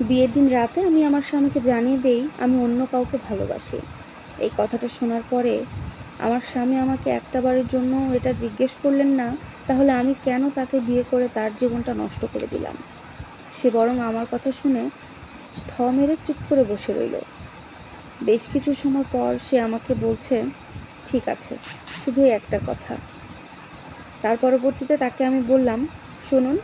বিয়ের দিন রাতে আমি আমার স্বামীকে জানিয়ে দেই, আমি অন্য কাউকে ভালোবাসি। এই কথাটা শোনার পরে আমার স্বামী আমাকে একটাবারের জন্য এটা জিজ্ঞেস করলেন না, তাহলে আমি কেন তাকে বিয়ে করে তার জীবনটা নষ্ট করে দিলাম? সে বরং আমার কথা শুনে থ মেরে চুপ করে বসে রইল। বেশ কিছু সময় পর সে আমাকে বলছে, ঠিক আছে, শুধু একটা কথা। তার পরবর্তীতে তাকে আমি বললাম, শুনুন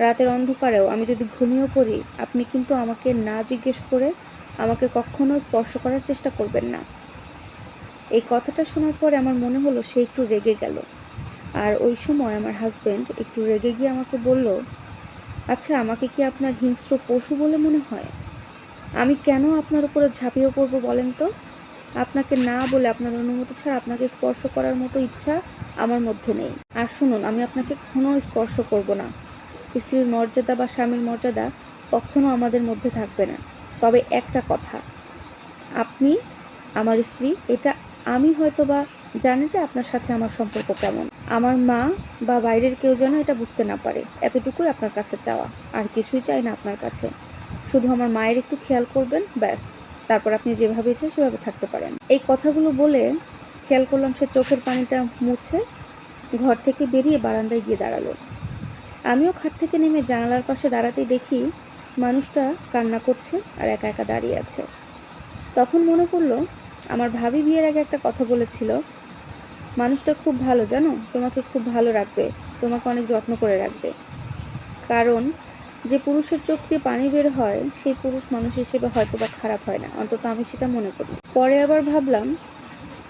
রাতের অন্ধকারেও আমি যদি ঘুমিয়েও পড়ি, আপনি কিন্তু আমাকে না জিজ্ঞেস করে আমাকে কখনো স্পর্শ করার চেষ্টা করবেন না। এই কথাটা শোনার পরে আমার মনে হলো সে একটু রেগে গেল। আর ওই সময় আমার হাজব্যান্ড একটু রেগে গিয়ে আমাকে বলল আচ্ছা আমাকে কি আপনার হিংস্র পশু বলে মনে হয়? আমি কেন আপনার উপরে ঝাঁপিয়ে পড়ব বলেন তো? আপনাকে না বলে আপনার অনুমতি ছাড়া আপনাকে স্পর্শ করার মতো ইচ্ছা আমার মধ্যে নেই। আর শুনুন, আমি আপনাকে কখনো স্পর্শ করব না। স্ত্রীর মর্যাদা বা স্বামীর মর্যাদা কখনো আমাদের মধ্যে থাকবে না। তবে একটা কথা, আপনি, আমার স্ত্রী, এটা আমি হয়তো বা জানি যে আপনার সাথে আমার সম্পর্ক কেমন। আমার মা বা বাইরের কেউ যেন এটা বুঝতে না পারে, এতটুকুই আপনার কাছে চাওয়া, আর কিছুই চাই না আপনার কাছে। শুধু আমার মায়ের একটু খেয়াল করবেন, ব্যাস। তারপর আপনি যেভাবে চান সেভাবে থাকতে পারেন। এই কথাগুলো বলে খেয়াল করলাম সে চোখের পানিটা মুছে ঘর থেকে বেরিয়ে বারান্দায় গিয়ে দাঁড়াল। আমিও খাট থেকে নেমে জানালার পাশে দাঁড়াতেই দেখি মানুষটা কান্না করছে আর একা একা দাঁড়িয়ে আছে। তখন মনে পড়ল, আমার ভাবি বিয়ের আগে একটা কথা বলেছিল, মানুষটা খুব ভালো জানো? তোমাকে খুব ভালো রাখবে, তোমাকে অনেক যত্ন করে রাখবে। কারণ, যে পুরুষের চোখ দিয়ে পানি বের হয়, সেই পুরুষ মানুষ হিসেবে হয়তো বা খারাপ হয় না। অন্তত আমি সেটা মনে করি। পরে আবার ভাবলাম,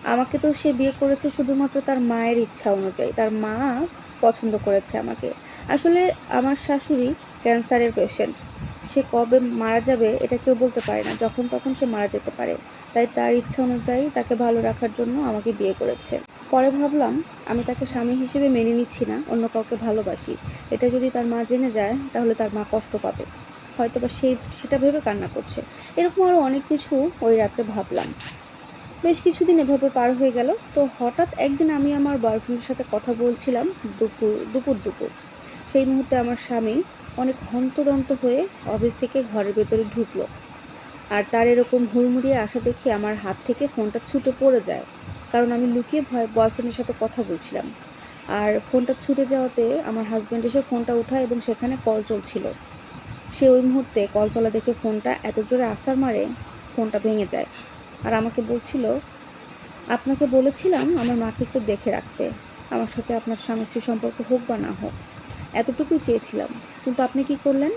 আমাকে তো সে বিয়ে করেছে শুধুমাত্র তার মায়ের ইচ্ছা অনুযায়ী। তার মা পছন্দ করেছে আমাকে। আসলে আমার শাশুড়ি ক্যান্সারের পেশেন্ট সে কবে মারা যাবে এটা কেউ বলতে পারে না। যখন তখন সে মারা যেতে পারে। তাই তার ইচ্ছা অনুযায়ী তাকে ভালো রাখার জন্য আমাকে বিয়ে করেছে। পরে ভাবলাম, আমি তাকে স্বামী হিসেবে মেনে নিচ্ছি না, অন্য কাউকে ভালোবাসি। এটা যদি তার মা জেনে যায়, তাহলে তার মা কষ্ট পাবে। হয়তো বা সেই, সেটা ভেবে কান্না করছে। এরকম আরও অনেক কিছু ওই রাত্রে ভাবলাম। বেশ কিছুদিন এভাবে পার হয়ে গেল। তো হঠাৎ একদিন আমি আমার বয়ফ্রেন্ডের সাথে কথা বলছিলাম দুপুর দুপুর দুপুর। সেই মুহূর্তে আমার স্বামী অনেক হন্তদন্ত হয়ে অফিস থেকে ঘরের ভেতরে ঢুকলো। আর তার এরকম হুড়মুড়িয়ে আসা দেখে আমার হাত থেকে ফোনটা ছুটে পড়ে যায়, কারণ আমি লুকিয়ে ভয় বয়ফ্রেন্ডের সাথে কথা বলছিলাম। আর ফোনটা ছুটে যাওয়াতে আমার হাজব্যান্ড এসে ফোনটা উঠায় এবং সেখানে কল চলছিল। সে ওই মুহূর্তে কল চলা দেখে ফোনটা এত জোরে আসার মারে, ফোনটা ভেঙে যায়। আর আমাকে বলছিল, আপনাকে বলেছিলাম আমার মাকে একটু দেখে রাখতে। আমার সাথে আপনার স্বামী স্ত্রী সম্পর্ক হোক বা না হোক। এতটুকুই চেয়েছিলাম। কিন্তু আপনি কি করলেন?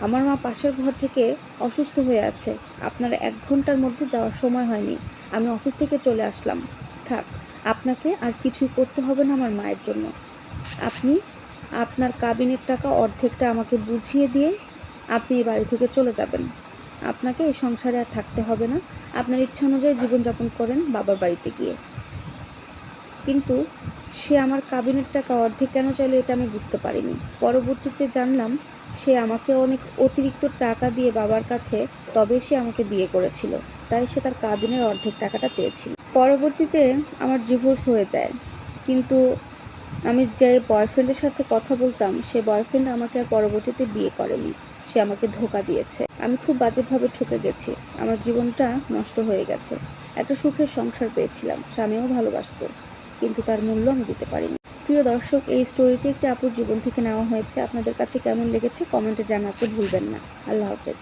আমার মা পাশের ঘর থেকে অসুস্থ হয়ে আছে। আপনার এক ঘণ্টার মধ্যে যাওয়ার সময় হয়নি। আমি অফিস থেকে চলে আসলাম। থাক, আপনাকে আর কিছুই করতে হবে না আমার মায়ের জন্য। আপনি, আপনার কাবিনের টাকা অর্ধেকটা আমাকে বুঝিয়ে দিয়ে আপনি এই বাড়ি থেকে চলে যাবেন। আপনাকে এই সংসারে আর থাকতে হবে না। আপনার ইচ্ছা অনুযায়ী জীবনযাপন করেন বাবার বাড়িতে গিয়ে। কিন্তু সে আমার কাবিনের টাকা অর্ধেক কেন চাইলো এটা আমি বুঝতে পারিনি। পরবর্তীতে জানলাম, সে আমাকে অনেক অতিরিক্ত টাকা দিয়ে বাবার কাছে তবে সে আমাকে বিয়ে করেছিল, তাই সে তার কাবিনের অর্ধেক টাকাটা চেয়েছিল। পরবর্তীতে আমার ডিভোর্স হয়ে যায়, কিন্তু আমি যে বয়ফ্রেন্ডের সাথে কথা বলতাম, সে বয়ফ্রেন্ড আমাকে আর পরবর্তীতে বিয়ে করেনি, সে আমাকে ধোকা দিয়েছে। আমি খুব বাজেভাবে ঠকে গেছি, আমার জীবনটা নষ্ট হয়ে গেছে একটা সুখের সংসার পেয়েছিলাম, স্বামীও ভালোবাসতো। কিন্তু তার মূল্য আমি দিতে পারিনি। প্রিয় দর্শক, এই স্টোরিটি একটি আপুর জীবন থেকে নেওয়া হয়েছে। আপনাদের কাছে কেমন লেগেছে? কমেন্টে জানাতে ভুলবেন না। আল্লাহ হাফেজ।